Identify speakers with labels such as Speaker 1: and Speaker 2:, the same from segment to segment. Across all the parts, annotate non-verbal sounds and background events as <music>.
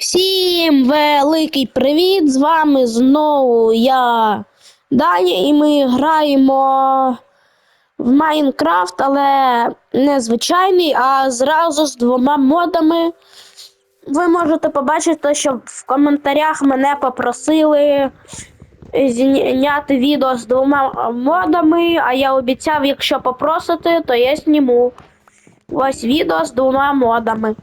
Speaker 1: Всім великий привіт! З вами знову я Даня, і ми граємо в Майнкрафт, але не звичайний, а зразу з двома модами. Ви можете побачити, що в коментарях мене попросили зняти відео з двома модами, а я обіцяв, якщо попросите, то я зніму. Ось відео з двома модами.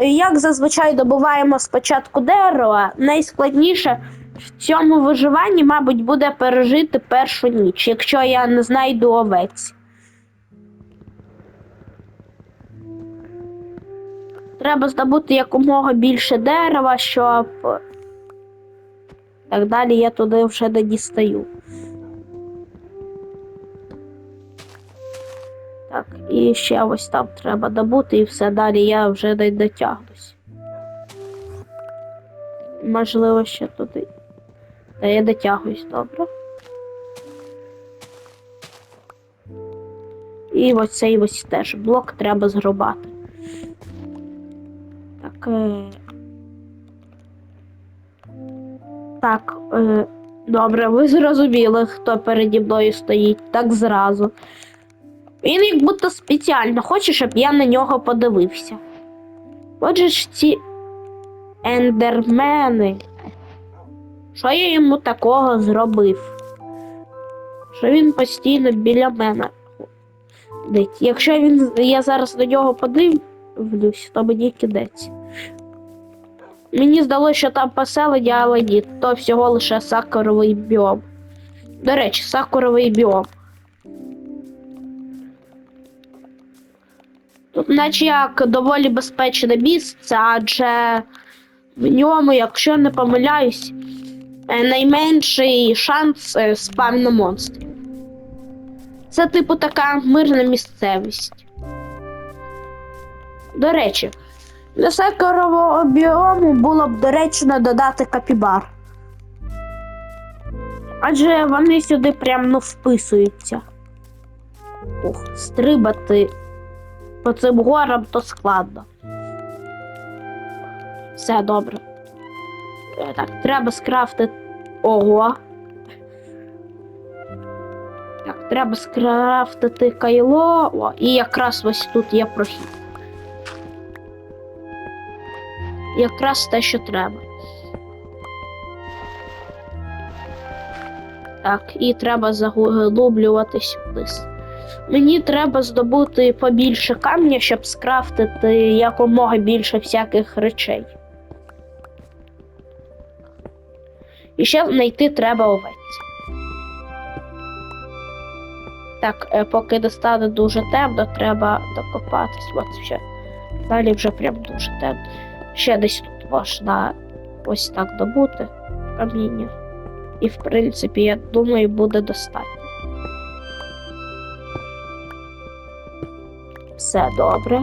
Speaker 1: Як зазвичай добуваємо спочатку дерева, найскладніше в цьому виживанні, мабуть, буде пережити першу ніч, якщо я не знайду овець. Треба здобути якомога більше дерева, щоб. Так далі я туди вже не дістаю. Так, і ще ось там треба добути, і все далі я вже не дотягнусь. Можливо, ще туди. Та я дотягуюсь, добре. І ось цей ось теж блок треба зрубати. Так. Е... Так, е... добре, ви зрозуміли, хто переді мною стоїть. Так зразу. Він як будто спеціально хоче, щоб я на нього подивився. Отже ж ці ендермени. Що я йому такого зробив? Що він постійно біля мене ходить. Якщо він, я зараз на нього подивлюсь, то мені кидець. Мені здалося, що там поселення, але ні, то всього лише сакуровий біом. До речі, сакуровий біом. Наче як доволі безпечне місце, адже в ньому, якщо не помиляюсь, е, найменший шанс е, спавну монстрів. Це, типу, така мирна місцевість. До речі, для секорового біому було б доречно додати капібар. Адже вони сюди прям ну, вписуються. Ух, стрибати по цим горам то складно. Все добре. Е, Так, треба скрафтити. Ого. Так, треба скрафтити кайло. О, і якраз ось тут є прохід. Якраз те, що треба. Так, і треба заглублюватись вниз. Мені треба здобути побільше камня, щоб скрафтити якомога більше всяких речей. І ще знайти треба овець. Так, е, поки достане дуже темно, треба докопатись. От ще. Далі вже прям дуже темно. Ще десь тут можна ось так добути каміння. І, в принципі, я думаю, буде достатньо. Все добре.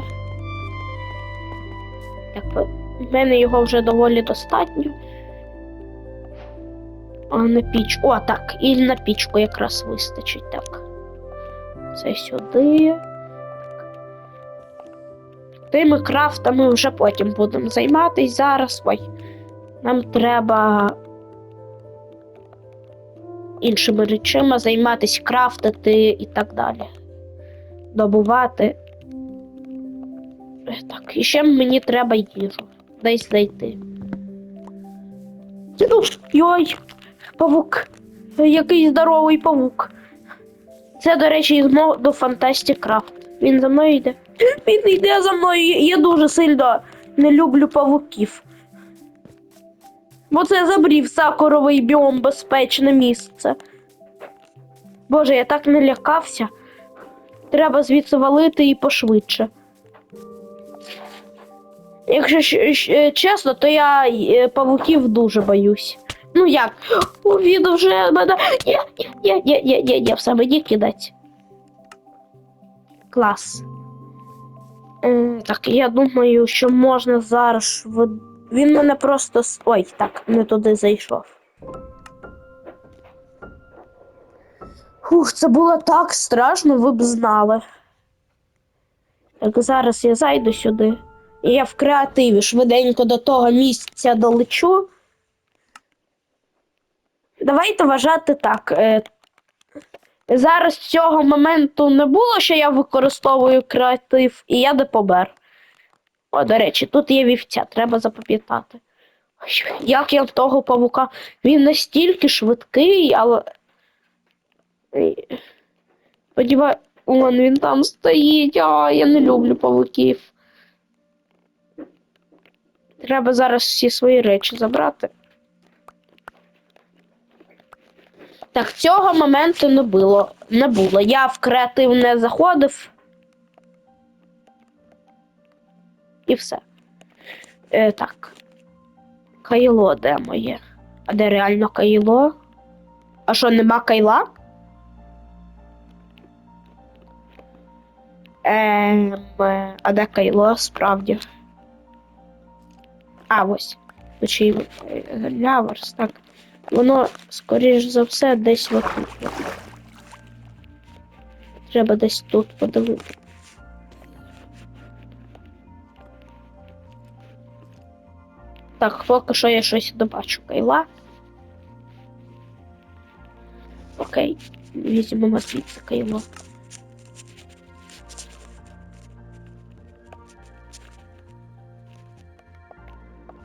Speaker 1: Якби в мене його вже доволі достатньо. А на піч. О, так, і на пічку якраз вистачить. Так. Це сюди. Тими крафтами вже потім будемо займатися зараз. Ой. Нам треба іншими речима займатися, крафтити і так далі. Добувати. Так, і ще мені треба їжу. Десь знайти. Йой, павук. Який здоровий павук. Це, до речі, із моду Fantastic Craft. Він за мною йде. <gasps> Він йде за мною. Я дуже сильно не люблю павуків. Бо це забрів сакуровий біом безпечне місце. Боже, я так не лякався. Треба звідси валити і пошвидше. Якщо чесно, то я е, павуків дуже боюсь. Ну як? О, він вже мене. Є, є, є, є, є, є, все мені кидать. Клас. Так, я думаю, що можна зараз. Він мене просто. Ой, так, не туди зайшов. Фух, це було так страшно, ви б знали. Так, зараз я зайду сюди. І я в креативі швиденько до того місця долечу. Давайте вважати так. Е, зараз цього моменту не було, що я використовую креатив, і я депобер. О, до речі, тут є вівця, треба запам'ятати. Як я в того павука. Він настільки швидкий, але. Ей, Сподіваюсь, вон він там стоїть. А, я не люблю павуків. Треба зараз всі свої речі забрати. Так, цього моменту не було. Не було. Я в креатив не заходив. І все. Е, так. Кайло де моє? А де реально кайло? А що, нема кайла? Ем, е, а де кайло справді? А, ось. Точі ляверс, так. Воно, скоріш за все, десь отут. Треба десь тут подивитися. Так, поки що я щось добачу кайла. Окей, візьмемо звідси кайло.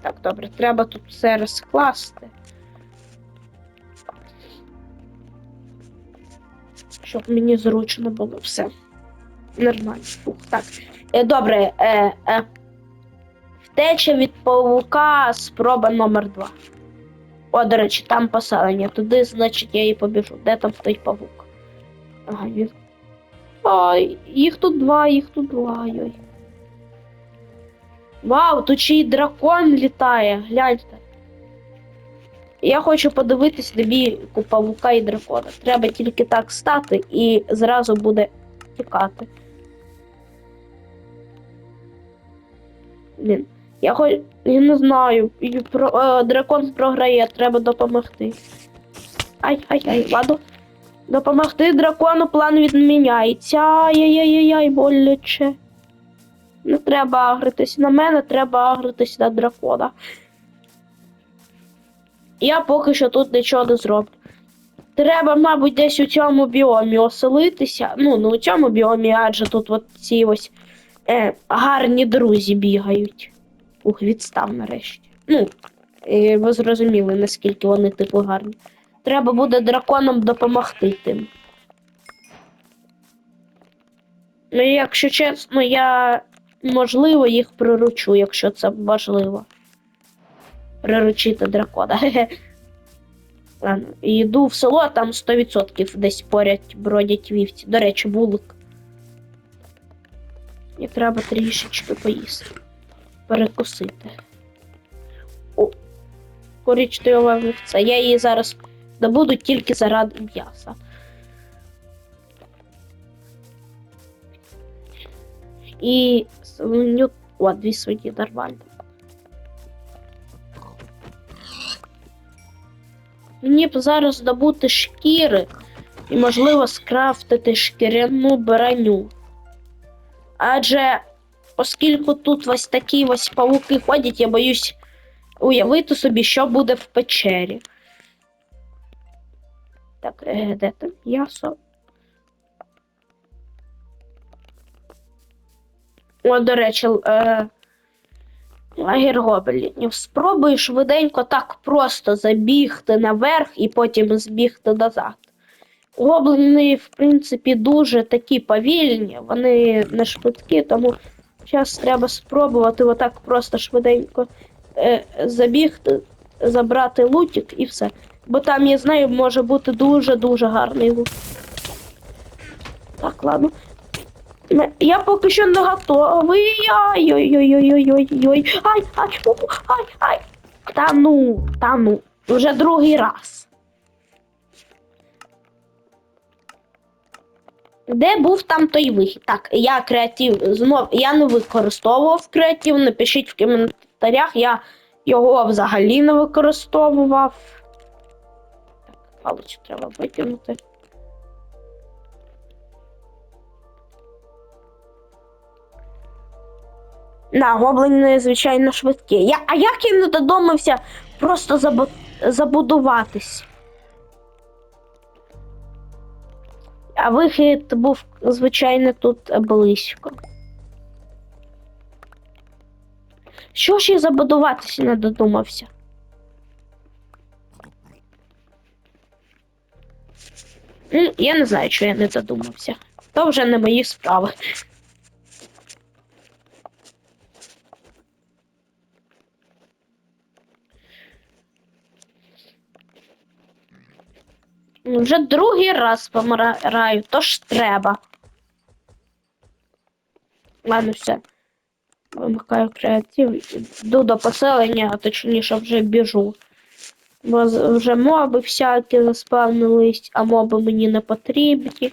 Speaker 1: Так, добре, треба тут все розкласти. Щоб мені зручно було все. Нормально. Фух, так. Е, добре, е, е, Втеча від павука, спроба номер два. О, до речі, там поселення. Туди, значить, я і побіжу. Де там стоїть павук? Ага, він. Ой, їх тут два, їх тут два. Ой. Вау, тут ще й дракон літає, гляньте. Я хочу подивитись на бійку павука і дракона. Треба тільки так стати і зразу буде тікати. Блін. Я хоч я не знаю. Про, е, дракон програє, треба допомогти. Ай, ай, ай, ладно. Допомогти дракону план відміняється. Ай-яй-яй-яй, боляче. Не треба агритись на мене, треба агритись на дракона. Я поки що тут нічого не зроблю. Треба, мабуть, десь у цьому біомі оселитися. Ну, не у цьому біомі, адже тут от ці ось е, гарні друзі бігають. Ух, відстав нарешті. Ну, е, ви зрозуміли, наскільки вони типу гарні. Треба буде драконам допомогти тим. Ну, якщо чесно, я можливо їх приручу, якщо це важливо. Приручити дракона. <laughs> Ладно, йду в село, а там 100% десь поряд бродять вівці. До речі, вулик. І треба трішечки поїсти перекусити. О, коричнева вівця. Я її зараз добуду тільки заради м'яса. І свиню. О, дві свині нормально. Мені б зараз добути шкіри і, можливо, скрафтити шкіряну броню. Адже оскільки тут ось такі ось павуки ходять, я боюсь уявити собі, що буде в печері. Так, е, де там м'ясо? О, до речі, е, лагер гоблінів. Спробуй швиденько так просто забігти наверх і потім збігти назад. Гобліни, в принципі, дуже такі повільні, вони не швидкі, тому зараз треба спробувати отак просто швиденько е, забігти, забрати лутик і все. Бо там, я знаю, може бути дуже-дуже гарний лут. Так, ладно. Я поки що не готовий. Ай-ой-ой-ой-ой-ой-ой. Ай, ай, ай, ай. Та ну, та ну. Вже другий раз. Де був там той вихід? Так, я креатив знов я не використовував креатив. Напишіть в коментарях, я його взагалі не використовував. Так, паличку треба викинути. На, гоблини, звичайно, швидкі. Я, а як я не додумався просто забу, забудуватись? А вихід був, звичайно, тут близько. Що ж я забудуватися не додумався? М, Я не знаю, що я не задумався. То вже не мої справи. Вже другий раз помираю, то ж треба. Ладно, все. Вимикаю креатив, йду до поселення, а точніше вже біжу. Бо вже моби всякі заспавнились, а моби мені не потрібні.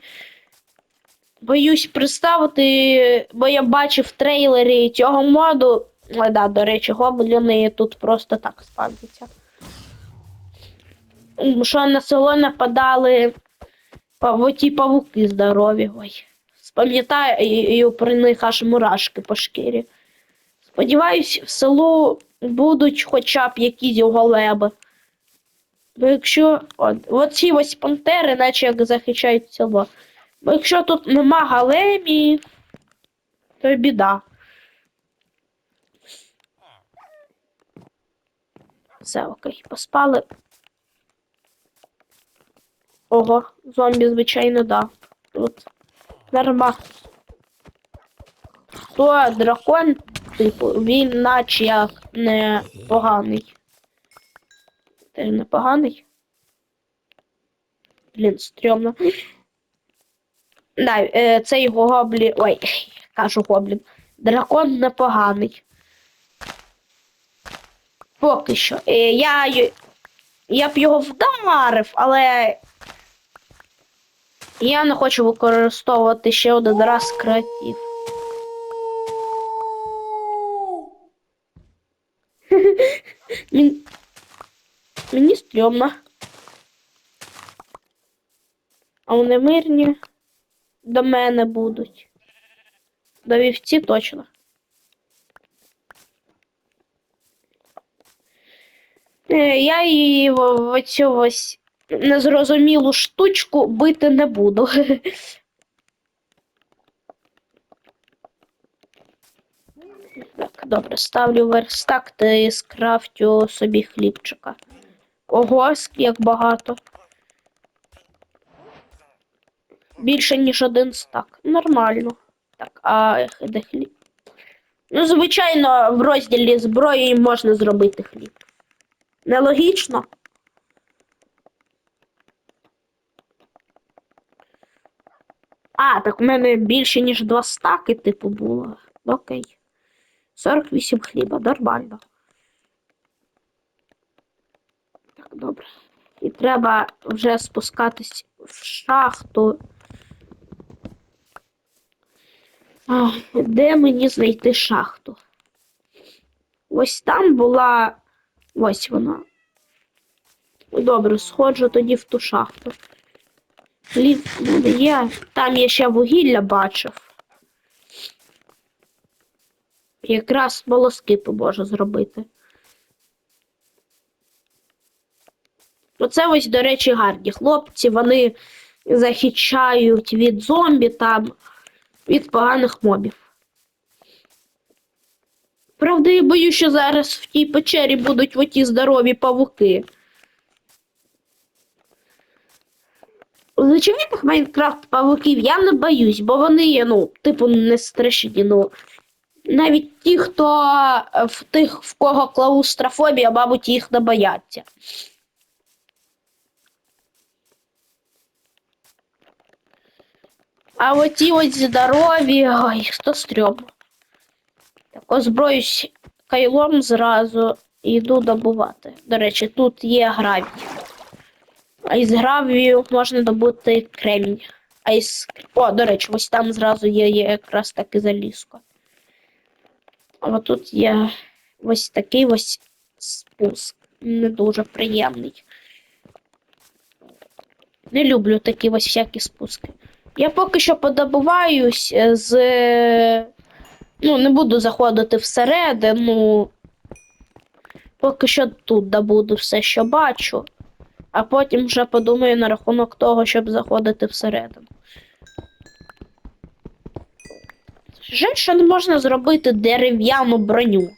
Speaker 1: Боюсь представити, бо я бачив в трейлері цього моду. Ой, да, до речі, гобліни тут просто так спавняться. Що на село нападали ті павуки здорові. Ой. Спам'ятаю при них аж мурашки по шкірі. Сподіваюсь, в селу будуть хоча б якісь голеби. Бо якщо. От, оці ось пантери, наче як захищають село. Бо якщо тут нема големів, то біда. Все, окей, поспали. Ого, зомбі, звичайно, да. Тут норма. То дракон, типу, він наче як не поганий. Ти не поганий? Блін, стрьомно. Да, е, цей гоблін. Ой, кажу гоблін. Дракон непоганий. Поки що. Е, я, я б його вдарив, але я не хочу використовувати ще один раз креатив. <laughs> Мені стрьомно. А вони мирні до мене будуть. До вівці точно. Е, Я її в, в оцю ось незрозумілу штучку бити не буду. Так, добре, ставлю верстак та скрафтю собі хлібчика. Ого, як багато. Більше, ніж один стак. Нормально. Так, а де хліб? Ну, звичайно, в розділі зброї можна зробити хліб. Нелогічно. А, так в мене більше, ніж два стаки, типу, було. Окей. 48 хліба, нормально. Так, добре. І треба вже спускатись в шахту. А, де мені знайти шахту? Ось там була. Ось вона. Добре, сходжу тоді в ту шахту. Хліб буде. Там я ще вугілля бачив. Якраз волоскипи можу зробити. Оце ось, до речі, гарні хлопці. Вони захищають від зомбі там, від поганих мобів. Правда, я боюсь, що зараз в тій печері будуть оті здорові павуки. Звичайних Майнкрафт павуків я не боюсь, бо вони є, ну, типу, не страшні. Ну, навіть ті, хто е, в тих, в кого клаустрофобія, мабуть, їх не бояться. А оті ось здорові, ой, хто стрьомно. Так, озброюсь кайлом зразу і йду добувати. До речі, тут є гравій. А із гравію можна добути кремінь. А із. О, до речі, ось там зразу є, є якраз таки залізко. А от тут є ось такий ось спуск. Не дуже приємний. Не люблю такі ось всякі спуски. Я поки що подобуваюсь з Ну, не буду заходити всередину. Поки що тут добуду все, що бачу, а потім вже подумаю на рахунок того, щоб заходити всередину. Жаль, що не можна зробити дерев'яну броню.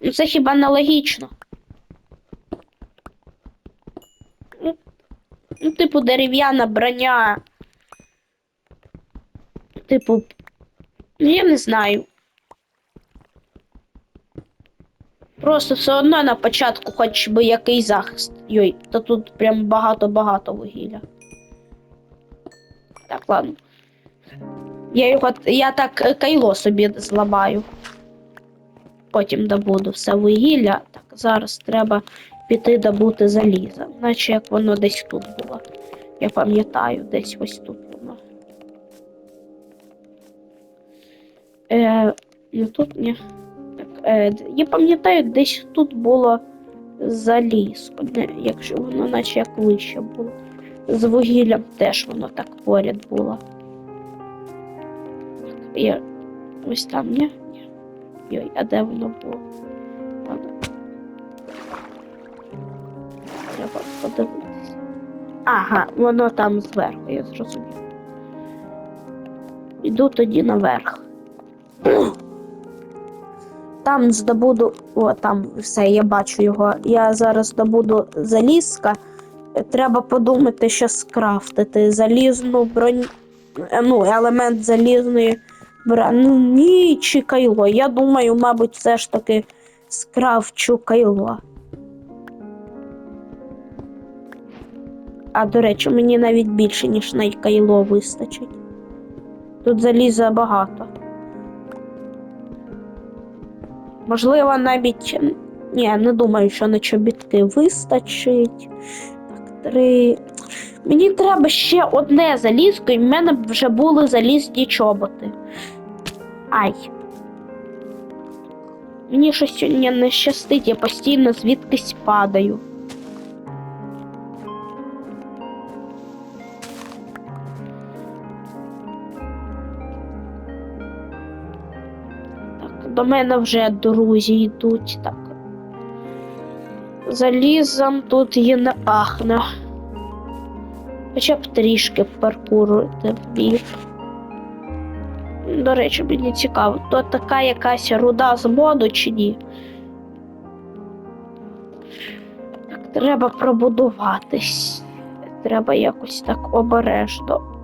Speaker 1: Ну, це хіба не логічно? Ну, ну, типу, дерев'яна броня. Типу, ну, я не знаю. Просто все одно на початку хоч би який захист. Йой, та тут прям багато-багато вугілля. Так, ладно. Я його. Я так е, кайло собі зламаю. Потім добуду все вугілля. Так, зараз треба піти добути заліза. Наче як воно десь тут було. Я пам'ятаю, десь ось тут воно. Е, не тут, ні. Е, я пам'ятаю, десь тут було залізо. Не, якщо воно наче як вище було. З вугіллям теж воно так поряд було. Я... Ось там, ні? Йой, а де воно було? Ладно. Треба подивитися. Ага, воно там зверху, я зрозумів. Іду тоді наверх. Там здобуду. О, там все, я бачу його. Я зараз здобуду залізка. Треба подумати, що скрафтити. Залізну броню. е, Ну, елемент залізної броні чи кайло. Я думаю, мабуть, все ж таки скрафчу кайло. А до речі, мені навіть більше, ніж на кайло вистачить. Тут заліза багато. Можливо, навіть. Ні, не думаю, що на чобітки вистачить. Так, три. Мені треба ще одне залізко, і в мене вже були залізні чоботи. Ай. Мені щось сьогодні не щастить, я постійно звідкись падаю. До мене вже друзі йдуть. Так. Залізом тут є не пахне. Хоча б трішки паркурити вбіг. До речі, мені цікаво, то така якась руда з моду чи ні? Так, треба пробудуватись. Треба якось так обережно.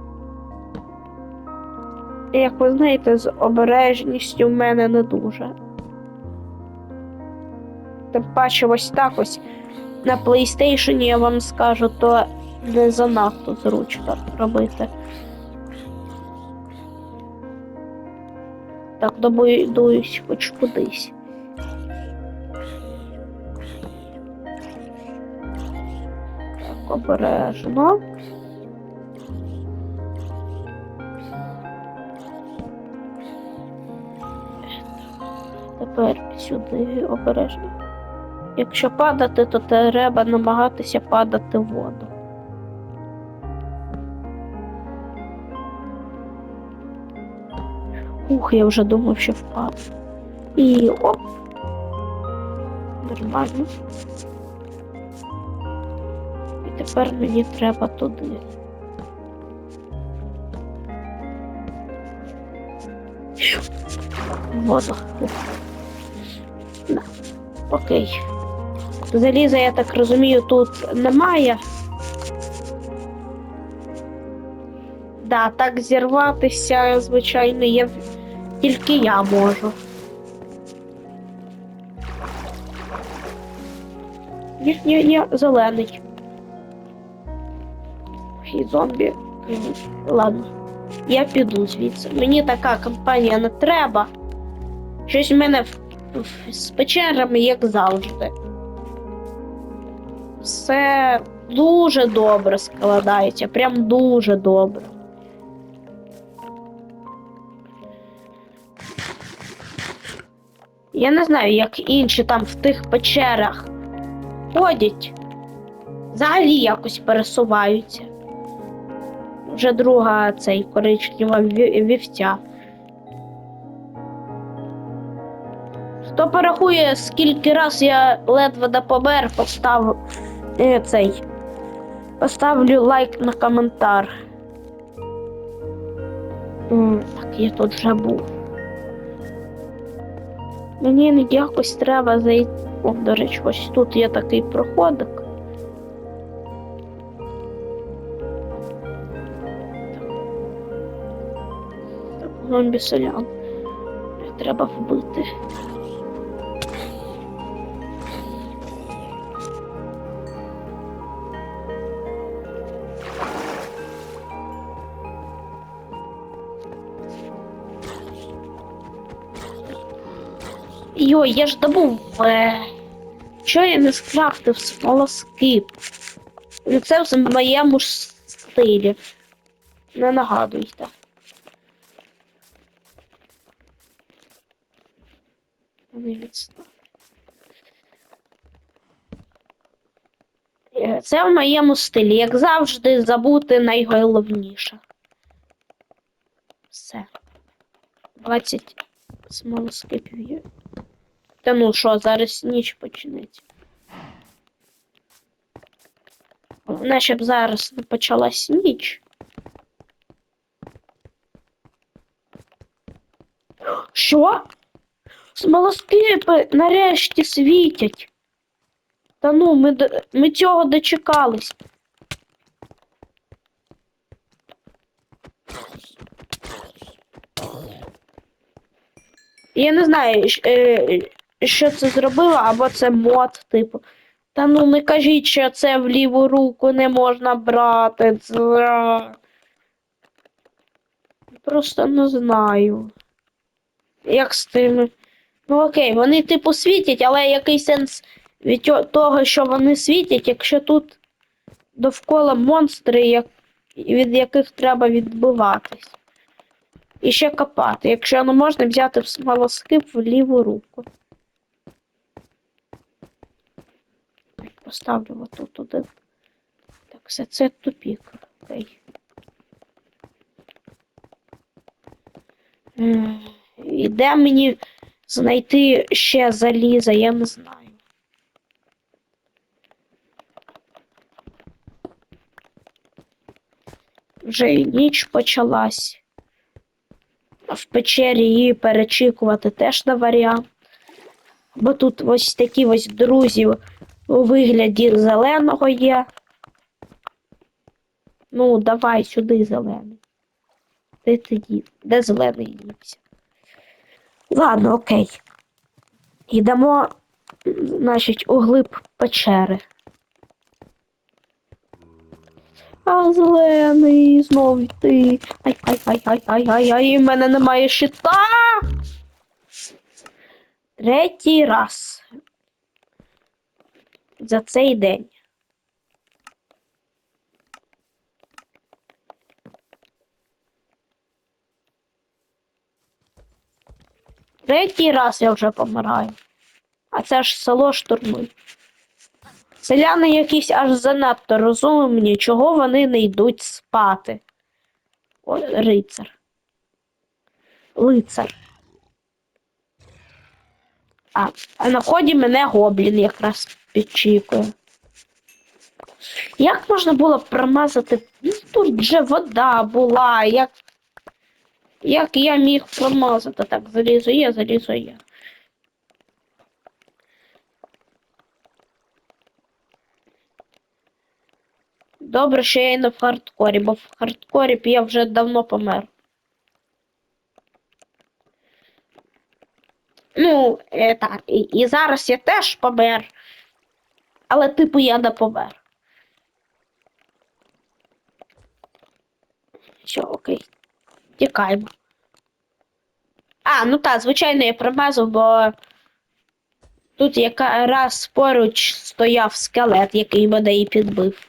Speaker 1: Як ви знаєте, з обережністю в мене не дуже. Тим паче ось так ось на PlayStation, я вам скажу, то не занадто зручно робити. Так, добудуюсь хоч кудись. Так, обережно. Тепер сюди обережно. Якщо падати, то треба намагатися падати в воду. Ух, я вже думав, що впав. І оп. Нормально. І тепер мені треба туди. Воду. Окей. Заліза, я так розумію, тут немає. Да, так зірватися, звичайно, є тільки я можу. Ні, ні, ні, зелений. І зомбі. Ладно. Я піду звідси. Мені така компанія не треба. Щось в мене в, з печерами, як завжди. Все дуже добре складається, прям дуже добре. Я не знаю, як інші там в тих печерах ходять. Взагалі якось пересуваються. Вже друга цей коричнева ві- вівця. Хто порахує, скільки раз я ледве до помер, постав е, цей. Поставлю лайк на коментар. Так, я тут вже був. Мені якось треба зайти. О, до речі, ось тут є такий проходик. Так, зомбі селян. Треба вбити. Йой, я ж добув. Е... Чого я не скрафтив смолоскип? Це в моєму ж стилі. Не нагадуйте. Е, Це в моєму стилі. Як завжди, забути найголовніше. Все. 20 смолоскипів є. Та ну що, зараз ніч почнеться. Головне, щоб зараз почалась ніч. Що? Смолоскипи нарешті світять. Та ну, ми, ми цього дочекались. Я не знаю, е, що це зробило, або це мод, типу. Та ну не кажіть, що це в ліву руку не можна брати. Це... Просто не знаю. Як з тими. Ну окей, вони типу світять, але який сенс від того, що вони світять, якщо тут довкола монстри, як... від яких треба відбиватись. І ще копати, якщо не можна взяти смолоскип в ліву руку. Поставлю отут один. Так, все це тупік. Окей. Ем, І де мені знайти ще заліза, я не знаю. Вже і ніч почалась. В печері її перечікувати теж не варіант. Бо тут ось такі ось друзі у вигляді зеленого є. Ну, давай сюди зелений. Де ти дів? Де зелений дівся? Ладно, окей. Йдемо, значить, у глиб печери. А зелений знов йти. Ай, ай, ай, ай, ай, ай, ай, в мене немає щита. Третій раз. За цей день. Третій раз я вже помираю. А це ж село штурмують. Селяни якісь аж занадто розумні, чого вони не йдуть спати. Ой, рицар. Лицар. А, а на ході мене гоблін якраз підчікує. Як можна було промазати? Тут же вода була. Як, як я міг промазати? Так, залізо є, залізо є. Добре, що я і не в хардкорі, бо в хардкорі б я вже давно помер. Ну, е, так, і, і зараз я теж помер. Але типу я не помер. Все, окей. Тікаємо. А, ну так, звичайно, я промазав, бо тут якраз поруч стояв скелет, який мене і підбив.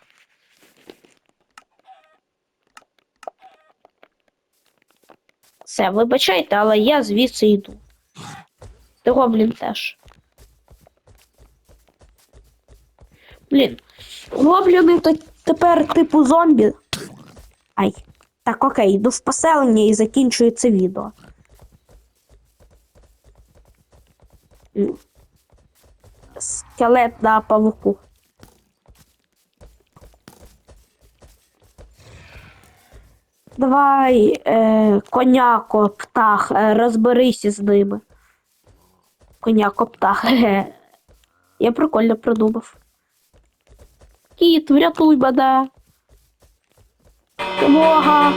Speaker 1: Все, вибачайте, але я звідси йду. Ти гоблін теж. Блін, гобліни то тепер типу зомбі. Ай. Так, окей, йду в поселення і закінчую це відео. Скелет на павуку. Давай, е, коняко, птах, е, розберися з ними. Коняко, птах. Ге. Я прикольно придумав. Кіт, врятуй мене. Тривога.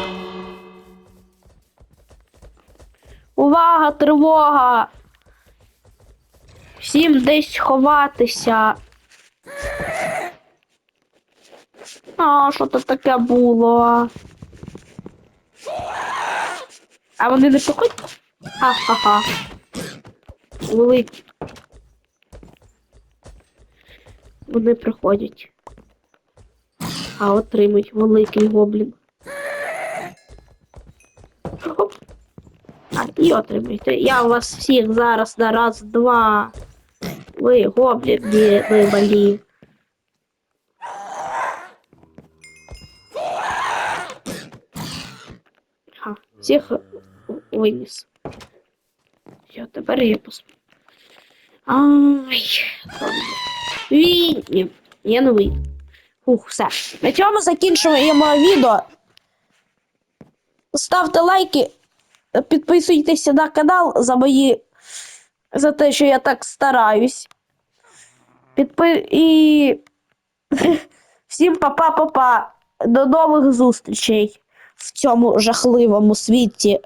Speaker 1: Увага, тривога. Всім десь ховатися. А, що то таке було? А вони не приходять? Ха-ха-ха. Великі. Вони приходять. А отримують великий гоблін. Оп. А, і отримуйте. Я вас всіх зараз на раз, два. Ви гобліни, ви малі. Всіх виніс. Все, тепер я посмотрю. Ай, Ні, я не. Ух, все. На цьому закінчуємо відео. Ставте лайки, підписуйтеся на канал за мої. За те, що я так стараюсь. Підпи... І <laughs> всім па-па-па-па. До нових зустрічей в цьому жахливому світі